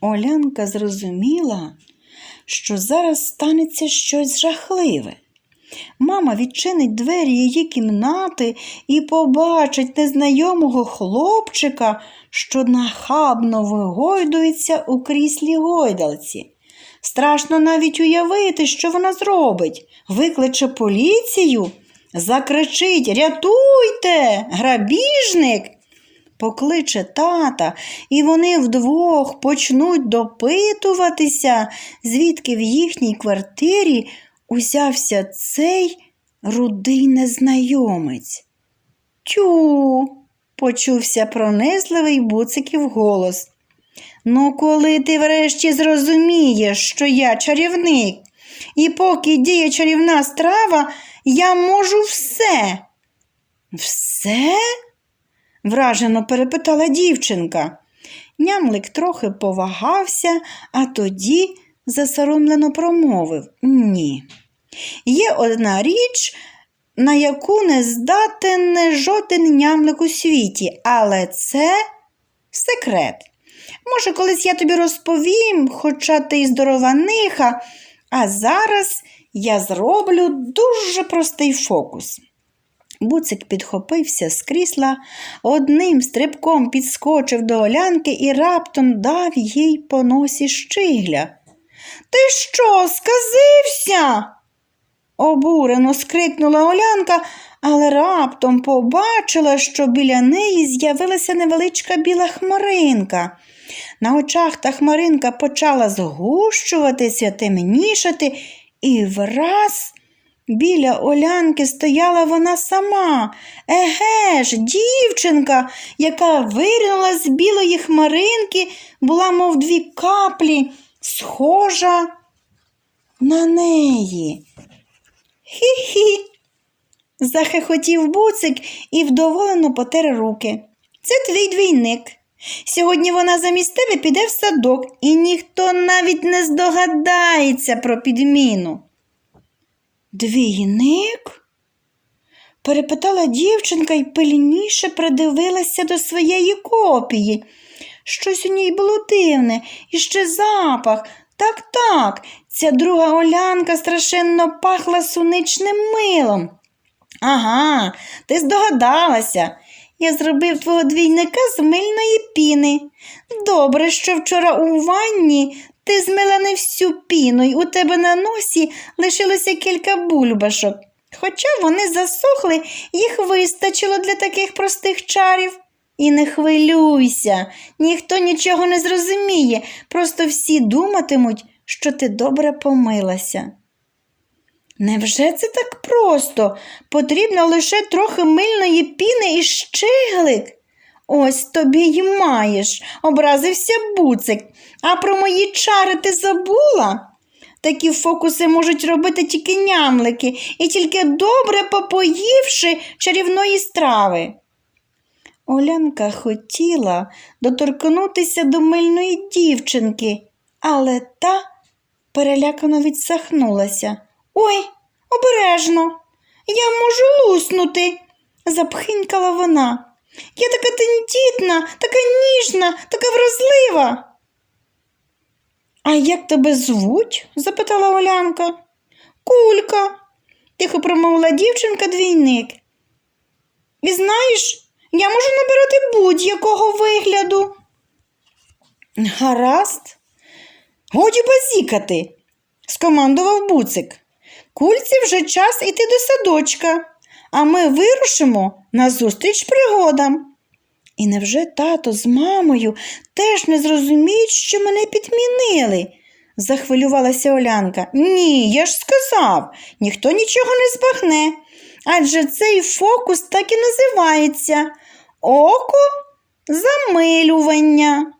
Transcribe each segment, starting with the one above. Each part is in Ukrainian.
Олянка зрозуміла, що зараз станеться щось жахливе. Мама відчинить двері її кімнати і побачить незнайомого хлопчика, що нахабно вигойдується у кріслі гойдалці. Страшно навіть уявити, що вона зробить. Викличе поліцію, закричить Рятуйте, грабіжник. Покличе тата, і вони вдвох почнуть допитуватися, звідки в їхній квартирі узявся цей рудий незнайомець. Тю, почувся пронизливий буциків голос. Ну, коли ти врешті зрозумієш, що я чарівник, і поки діє чарівна страва, я можу все. Все? Вражено перепитала дівчинка. Нямлик трохи повагався, а тоді засоромлено промовив Ні. Є одна річ, на яку не здатен жоден нямлик у світі, але це секрет. Може, колись я тобі розповім, хоча ти й здорова ниха, а зараз я зроблю дуже простий фокус. Буцик підхопився з крісла, одним стрибком підскочив до Олянки і раптом дав їй по носі щигля. Ти що, сказився? обурено скрикнула Олянка, але раптом побачила, що біля неї з'явилася невеличка біла хмаринка. На очах та хмаринка почала згущуватися, темнішати, і враз біля Олянки стояла вона сама. Еге ж, дівчинка, яка виринула з білої хмаринки, була, мов дві каплі, схожа на неї. Хі-хі. Захихотів буцик і вдоволено потер руки. Це твій двійник. Сьогодні вона замість тебе піде в садок, і ніхто навіть не здогадається про підміну. Двійник? перепитала дівчинка і пильніше придивилася до своєї копії. Щось у ній було дивне, і ще запах. Так, так, ця друга Олянка страшенно пахла суничним милом. Ага, ти здогадалася. Я зробив твого двійника з мильної піни. Добре, що вчора у ванні ти змила не всю і у тебе на носі лишилося кілька бульбашок. Хоча вони засохли, їх вистачило для таких простих чарів. І не хвилюйся, ніхто нічого не зрозуміє, просто всі думатимуть, що ти добре помилася. Невже це так просто? Потрібно лише трохи мильної піни і щиглик. Ось тобі й маєш, образився буцик. А про мої чари ти забула? Такі фокуси можуть робити тільки нямлики і тільки добре попоївши чарівної страви. Олянка хотіла доторкнутися до мильної дівчинки, але та перелякано відсахнулася. Ой, обережно, я можу луснути, запхинькала вона. Я така тендітна, така ніжна, така вразлива. А як тебе звуть? запитала Олянка. Кулька, тихо промовила дівчинка двійник. І знаєш, я можу набирати будь-якого вигляду. Гаразд. Годі базікати, скомандував буцик. Кульці вже час іти до садочка, а ми вирушимо назустріч пригодам. І невже тато з мамою теж не зрозуміють, що мене підмінили? захвилювалася Олянка. Ні, я ж сказав, ніхто нічого не збагне. Адже цей фокус так і називається око замилювання.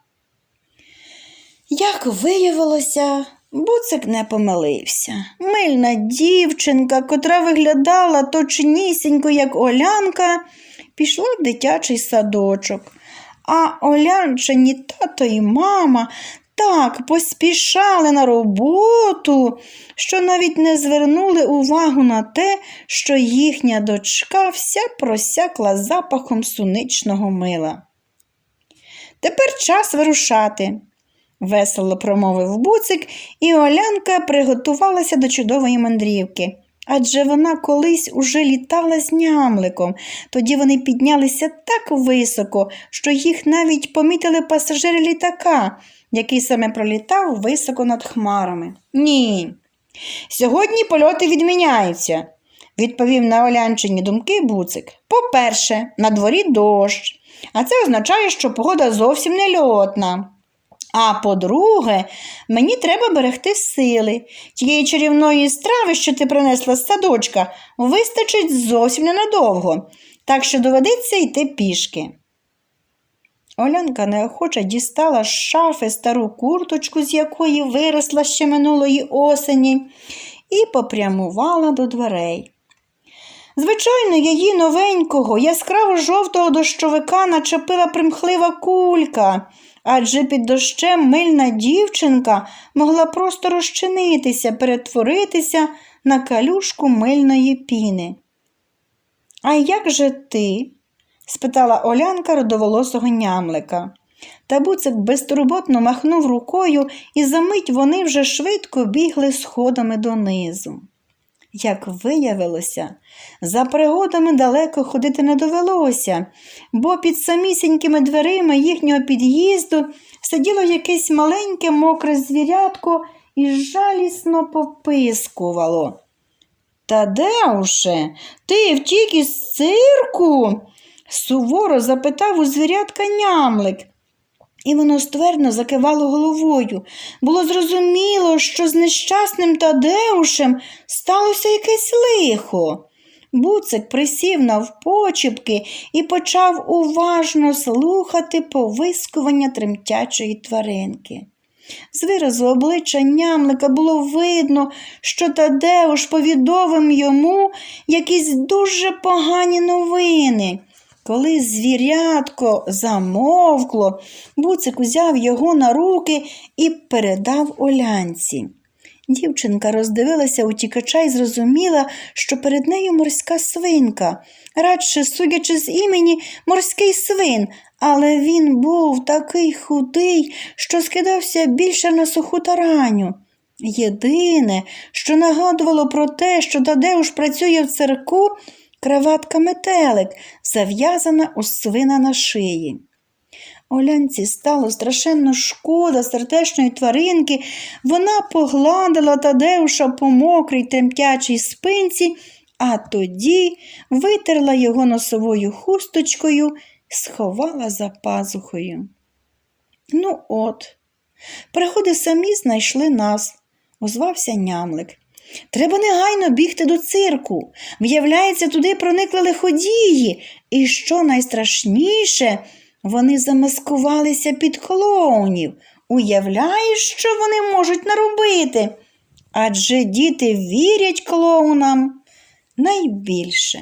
Як виявилося, буцик не помилився. Мильна дівчинка, котра виглядала точнісінько, як Олянка, пішла в дитячий садочок. А Олянчині тато і мама так поспішали на роботу, що навіть не звернули увагу на те, що їхня дочка вся просякла запахом суничного мила. Тепер час вирушати. Весело промовив буцик, і Олянка приготувалася до чудової мандрівки. Адже вона колись уже літала з нямликом. Тоді вони піднялися так високо, що їх навіть помітили пасажири літака, який саме пролітав високо над хмарами. Ні. Сьогодні польоти відміняються, відповів на Олянчині думки буцик. По-перше, на дворі дощ, а це означає, що погода зовсім не льотна. А по-друге, мені треба берегти сили. Тієї чарівної страви, що ти принесла з садочка, вистачить зовсім ненадовго, так що доведеться йти пішки. Олянка неохоче дістала з шафи стару курточку, з якої виросла ще минулої осені, і попрямувала до дверей. Звичайно, її новенького, яскраво жовтого дощовика начепила примхлива кулька, адже під дощем мильна дівчинка могла просто розчинитися, перетворитися на калюшку мильної піни. А як же ти? спитала Олянка родоволосого нямлика. Та буцик безтурботно махнув рукою, і за мить вони вже швидко бігли сходами донизу. Як виявилося, за пригодами далеко ходити не довелося, бо під самісінькими дверима їхнього під'їзду сиділо якесь маленьке мокре звірятко і жалісно попискувало. Тадеуше, ти втік із цирку? суворо запитав у звірятка нямлик. І воно ствердно закивало головою. Було зрозуміло, що з нещасним Тадеушем сталося якесь лихо. Буцик присів навпочіпки і почав уважно слухати повискування тремтячої тваринки. З виразу обличчя нямлика було видно, що Тадеуш повідомив йому якісь дуже погані новини. Коли звірятко замовкло, буцик узяв його на руки і передав олянці. Дівчинка роздивилася утікача і зрозуміла, що перед нею морська свинка, радше судячи з імені морський свин, але він був такий худий, що скидався більше на суху тараню. Єдине, що нагадувало про те, що Тадеуш працює в цирку, краватка метелик, зав'язана у свина на шиї. Олянці стало страшенно шкода сердечної тваринки. Вона погладила Тадеуша по мокрій темтячій спинці, а тоді витерла його носовою хусточкою сховала за пазухою. Ну, от, пригоди самі знайшли нас, озвався нямлик. Треба негайно бігти до цирку. Виявляється, туди проникли лиходії, і що найстрашніше, вони замаскувалися під клоунів. Уявляєш, що вони можуть наробити? Адже діти вірять клоунам найбільше.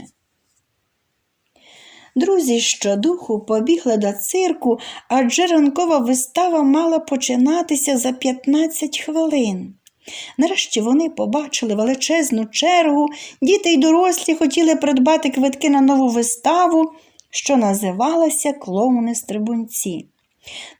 Друзі щодуху побігли до цирку, адже ранкова вистава мала починатися за 15 хвилин. Нарешті вони побачили величезну чергу, діти й дорослі хотіли придбати квитки на нову виставу, що називалася Клоуни-стрибунці.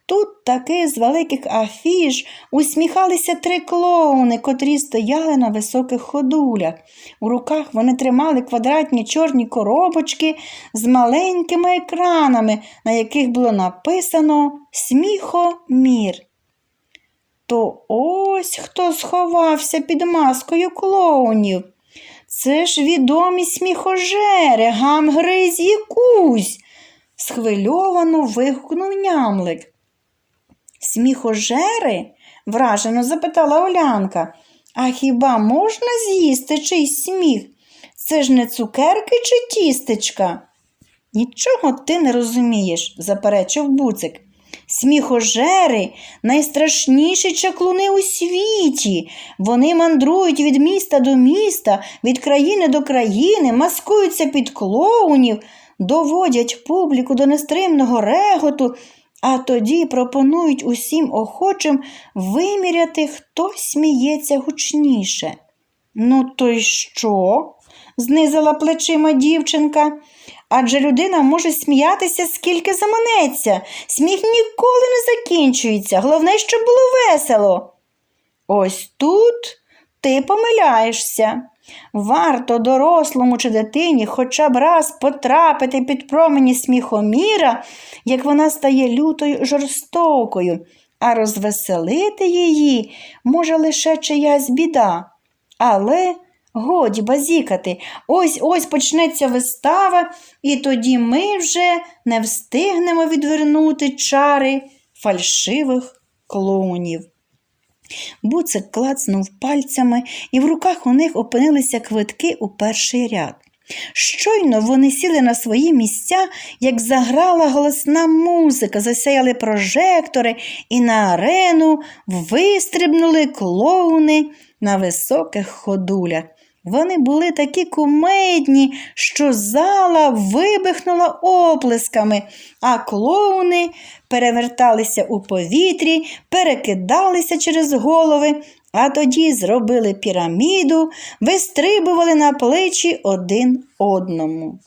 Тут таки з великих афіш усміхалися три клоуни, котрі стояли на високих ходулях. У руках вони тримали квадратні чорні коробочки з маленькими екранами, на яких було написано Сміхомір. То ось хто сховався під маскою клоунів. Це ж відомі сміхожери, гамгриз і кузь, схвильовано вигукнув нямлик. Сміхожери? вражено запитала Олянка. А хіба можна з'їсти чийсь сміх? Це ж не цукерки чи тістечка? Нічого ти не розумієш, заперечив буцик. Сміхожери найстрашніші чаклуни у світі. Вони мандрують від міста до міста, від країни до країни, маскуються під клоунів, доводять публіку до нестримного реготу, а тоді пропонують усім охочим виміряти, хто сміється гучніше. Ну, то й що? Знизила плечима дівчинка. Адже людина може сміятися скільки заманеться. Сміх ніколи не закінчується. Головне, щоб було весело. Ось тут ти помиляєшся. Варто дорослому чи дитині хоча б раз потрапити під промені сміхоміра, як вона стає лютою жорстокою, а розвеселити її може лише чиясь біда. Але годі базікати, ось ось почнеться вистава, і тоді ми вже не встигнемо відвернути чари фальшивих клоунів. Буцик клацнув пальцями, і в руках у них опинилися квитки у перший ряд. Щойно вони сіли на свої місця, як заграла голосна музика, засяяли прожектори, і на арену вистрибнули клоуни на високих ходулях. Вони були такі кумедні, що зала вибухнула оплесками, а клоуни переверталися у повітрі, перекидалися через голови, а тоді зробили піраміду, вистрибували на плечі один одному.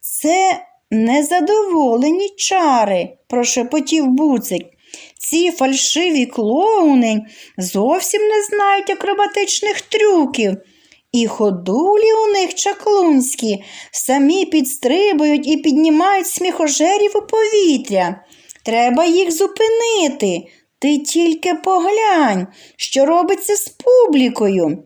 Це незадоволені чари, прошепотів буцик. Ці фальшиві клоуни зовсім не знають акробатичних трюків. І ходулі у них чаклунські, самі підстрибують і піднімають сміхожерів у повітря. Треба їх зупинити. Ти тільки поглянь, що робиться з публікою.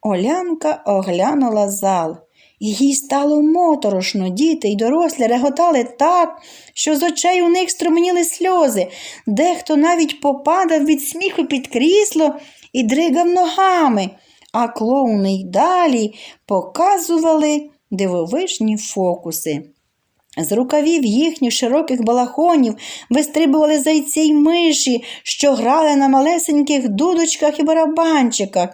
Олянка оглянула зал. Їй стало моторошно, діти й дорослі реготали так, що з очей у них струменіли сльози. Дехто навіть попадав від сміху під крісло і дригав ногами а клоуни й далі показували дивовижні фокуси. З рукавів їхніх широких балахонів вистрибували зайці й миші, що грали на малесеньких дудочках і барабанчиках.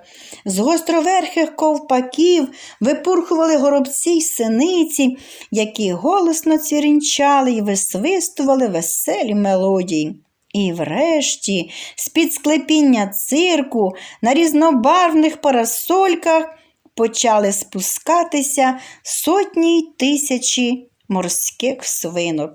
З гостроверхих ковпаків випурхували горобці й синиці, які голосно цвірінчали й висвистували веселі мелодії. І врешті, з-під склепіння цирку на різнобарвних парасольках почали спускатися сотні й тисячі морських свинок.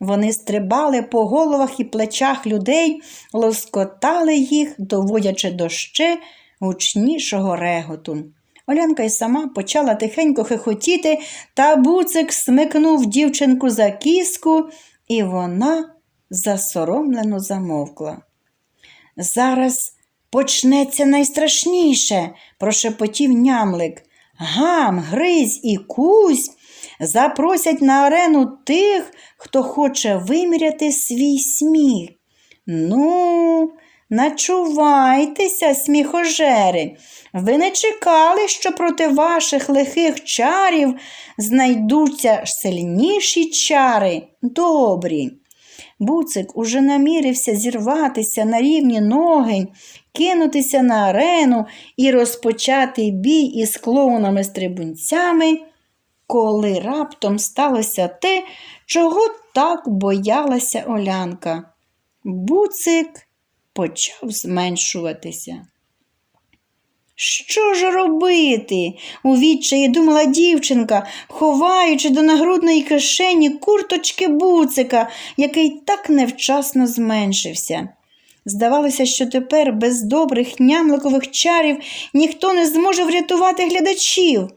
Вони стрибали по головах і плечах людей, лоскотали їх, доводячи до ще гучнішого реготу. Олянка й сама почала тихенько хихотіти, та буцик смикнув дівчинку за кіску, і вона засоромлено замовкла. Зараз почнеться найстрашніше, прошепотів нямлик. Гам, Гризь і Кузь запросять на арену тих, хто хоче виміряти свій сміх. Ну, начувайтеся, сміхожери. Ви не чекали, що проти ваших лихих чарів знайдуться сильніші чари, добрі. Буцик уже намірився зірватися на рівні ноги, кинутися на арену і розпочати бій із клоунами-стрибунцями, коли раптом сталося те, чого так боялася Олянка. Буцик почав зменшуватися. Що ж робити? у відчаї думала дівчинка, ховаючи до нагрудної кишені курточки буцика, який так невчасно зменшився. Здавалося, що тепер без добрих нямликових чарів ніхто не зможе врятувати глядачів,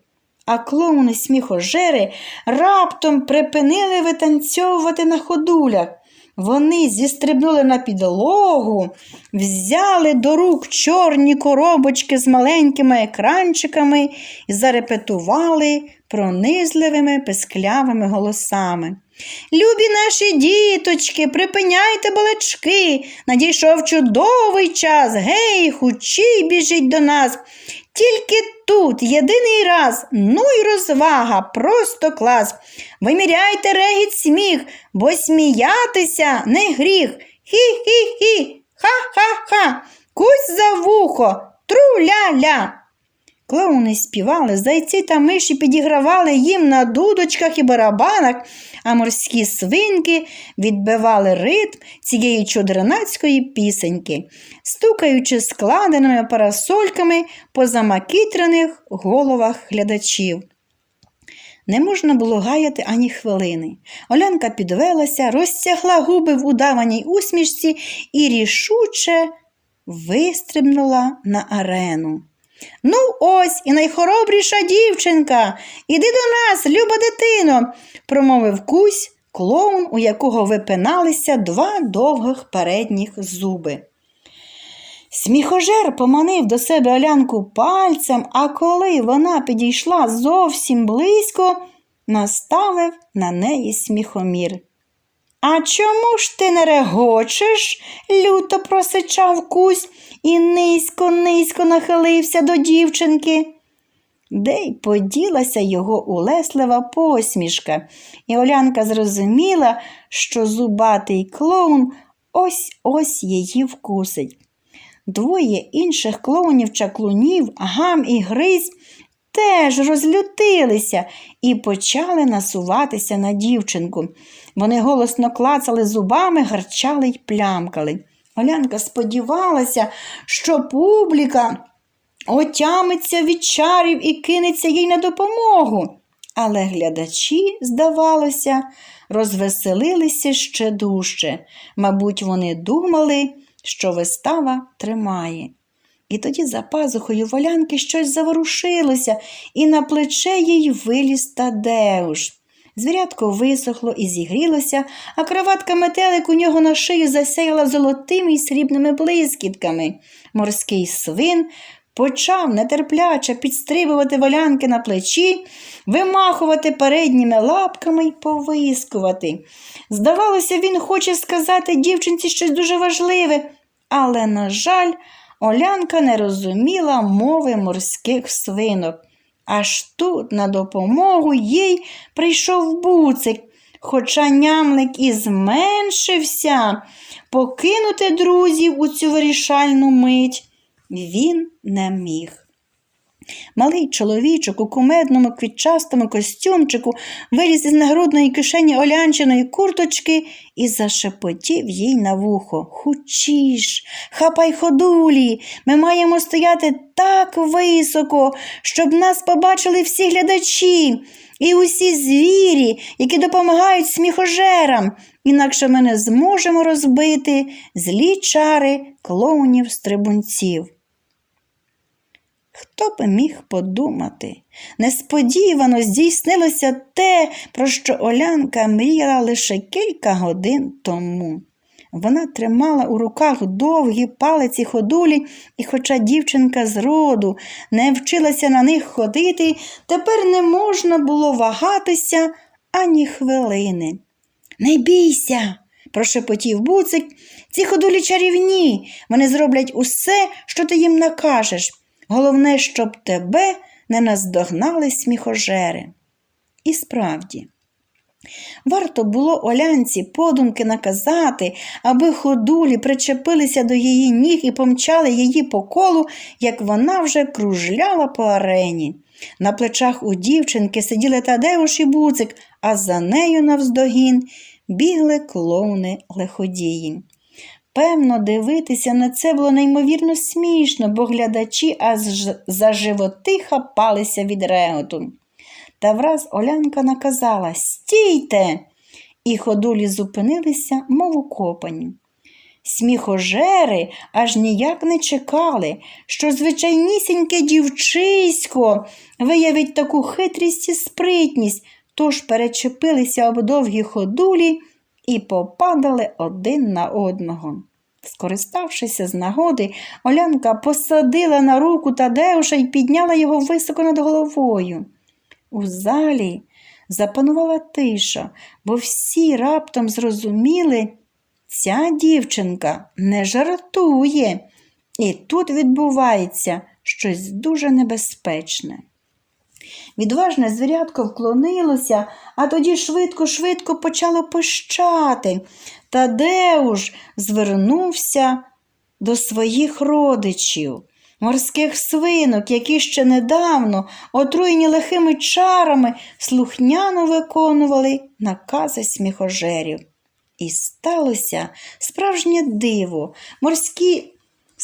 а клоуни сміхожери раптом припинили витанцьовувати на ходулях. Вони зістрибнули на підлогу, взяли до рук чорні коробочки з маленькими екранчиками і зарепетували пронизливими писклявими голосами. Любі наші діточки, припиняйте балачки, надійшов чудовий час. Гей, хучій біжіть до нас. Тільки тут єдиний раз, ну й розвага, просто клас. Виміряйте регіт сміх, бо сміятися не гріх. Хі-хі-хі, ха-ха-ха, кусь за вухо, тру-ля-ля. Клоуни співали, зайці та миші підігравали їм на дудочках і барабанах, а морські свинки відбивали ритм цієї чудернацької пісеньки, стукаючи складеними парасольками по замакітрених головах глядачів. Не можна було гаяти ані хвилини. Олянка підвелася, розтягла губи в удаваній усмішці і рішуче вистрибнула на арену. Ну, ось і найхоробріша дівчинка. Іди до нас, люба дитино, промовив кусь клоун, у якого випиналися два довгих передніх зуби. Сміхожер поманив до себе Олянку пальцем, а коли вона підійшла зовсім близько, наставив на неї сміхомір. А чому ж ти не регочеш? люто просичав кусь і низько, низько нахилився до дівчинки. Де й поділася його улеслива посмішка, і Олянка зрозуміла, що зубатий клоун ось ось її вкусить. Двоє інших клоунів-чаклунів, гам і гризь, теж розлютилися і почали насуватися на дівчинку. Вони голосно клацали зубами, гарчали й плямкали. Олянка сподівалася, що публіка отямиться від чарів і кинеться їй на допомогу. Але глядачі, здавалося, розвеселилися ще дужче. Мабуть, вони думали, що вистава тримає. І тоді за пазухою волянки щось заворушилося, і на плече їй виліз Тадеуш. Звірятко висохло і зігрілося, а кроватка метелик у нього на шию засяяла золотими й срібними блискітками. Морський свин почав нетерпляче підстрибувати волянки на плечі, вимахувати передніми лапками й повискувати. Здавалося, він хоче сказати дівчинці щось дуже важливе, але, на жаль, Олянка не розуміла мови морських свинок. Аж тут на допомогу їй прийшов буцик, хоча нямлик і зменшився покинути друзів у цю вирішальну мить він не міг. Малий чоловічок у кумедному квітчастому костюмчику виліз із нагрудної кишені олянчиної курточки і зашепотів їй на вухо. Хучіш, хапай ходулі, ми маємо стояти так високо, щоб нас побачили всі глядачі і усі звірі, які допомагають сміхожерам, інакше ми не зможемо розбити злі чари клоунів-стрибунців. Хто би міг подумати? Несподівано здійснилося те, про що Олянка мріяла лише кілька годин тому. Вона тримала у руках довгі палиці ходулі, і, хоча дівчинка з роду не вчилася на них ходити, тепер не можна було вагатися ані хвилини. Не бійся, прошепотів буцик, ці ходулі чарівні, вони зроблять усе, що ти їм накажеш. Головне, щоб тебе не наздогнали сміхожери. І справді, варто було Олянці подумки наказати, аби ходулі причепилися до її ніг і помчали її по колу, як вона вже кружляла по арені. На плечах у дівчинки сиділи Тадеуш і буцик, а за нею навздогін бігли клоуни лиходії. Певно, дивитися на це було неймовірно смішно, бо глядачі аж за животи хапалися від реготу. Та враз Олянка наказала Стійте! І ходулі зупинилися, мов укопані. Сміхожери аж ніяк не чекали, що звичайнісіньке дівчисько виявить таку хитрість і спритність, тож перечепилися об довгі ходулі і попадали один на одного. Скориставшися з нагоди, Олянка посадила на руку Тадеуша і підняла його високо над головою. У залі запанувала тиша, бо всі раптом зрозуміли, ця дівчинка не жартує, і тут відбувається щось дуже небезпечне. Відважне звірятко вклонилося, а тоді швидко-швидко почало пищати. Тадеуш звернувся до своїх родичів. морських свинок, які ще недавно, отруєні лихими чарами, слухняно виконували накази сміхожерів. І сталося справжнє диво. Морські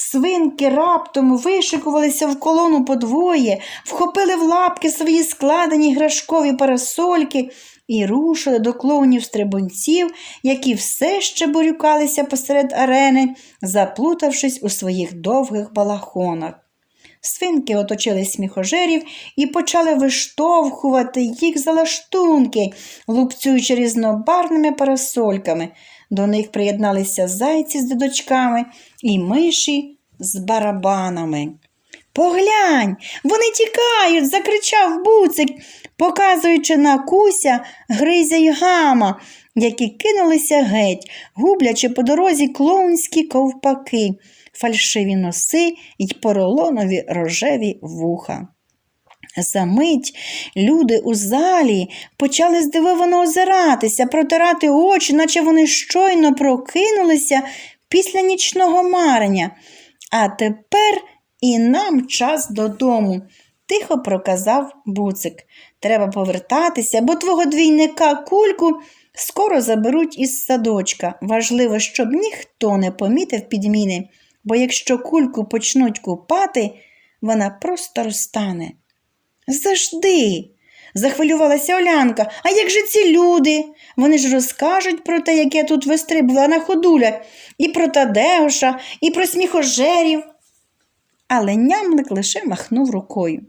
свинки раптом вишикувалися в колону подвоє, вхопили в лапки свої складені грашкові парасольки і рушили до клоунів стрибунців, які все ще борюкалися посеред арени, заплутавшись у своїх довгих балахонах. Свинки оточили сміхожерів і почали виштовхувати їх за лаштунки, лупцюючи різнобарвними парасольками. До них приєдналися зайці з дудочками і миші з барабанами. Поглянь, вони тікають, закричав буцик, показуючи на куся, гризя й гама, які кинулися геть, гублячи по дорозі клоунські ковпаки, фальшиві носи й поролонові рожеві вуха. Замить люди у залі почали здивовано озиратися, протирати очі, наче вони щойно прокинулися після нічного марення. А тепер і нам час додому, тихо проказав буцик. Треба повертатися, бо твого двійника кульку скоро заберуть із садочка. Важливо, щоб ніхто не помітив підміни, бо якщо кульку почнуть купати, вона просто розтане. Завжди, захвилювалася Олянка. А як же ці люди? Вони ж розкажуть про те, як я тут вистрибувала на ходулях, і про Тадеуша, і про сміхожерів. Але нямлик лише махнув рукою.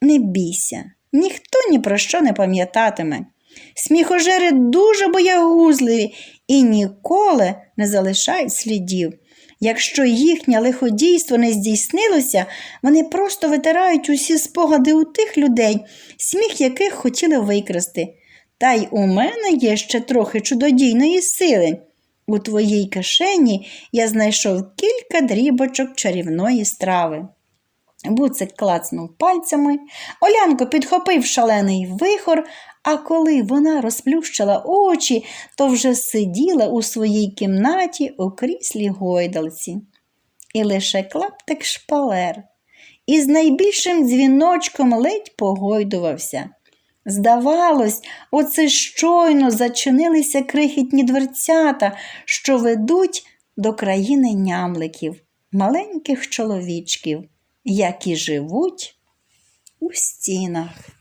Не бійся, ніхто ні про що не пам'ятатиме. Сміхожери дуже боягузливі і ніколи не залишають слідів. Якщо їхнє лиходійство не здійснилося, вони просто витирають усі спогади у тих людей, сміх яких хотіли викрасти. Та й у мене є ще трохи чудодійної сили. У твоїй кишені я знайшов кілька дрібочок чарівної страви. Буцик клацнув пальцями, Олянко підхопив шалений вихор, а коли вона розплющила очі, то вже сиділа у своїй кімнаті у кріслі гойдалці. І лише клаптик шпалер із найбільшим дзвіночком ледь погойдувався. Здавалось, оце щойно зачинилися крихітні дверцята, що ведуть до країни нямликів, маленьких чоловічків, які живуть у стінах.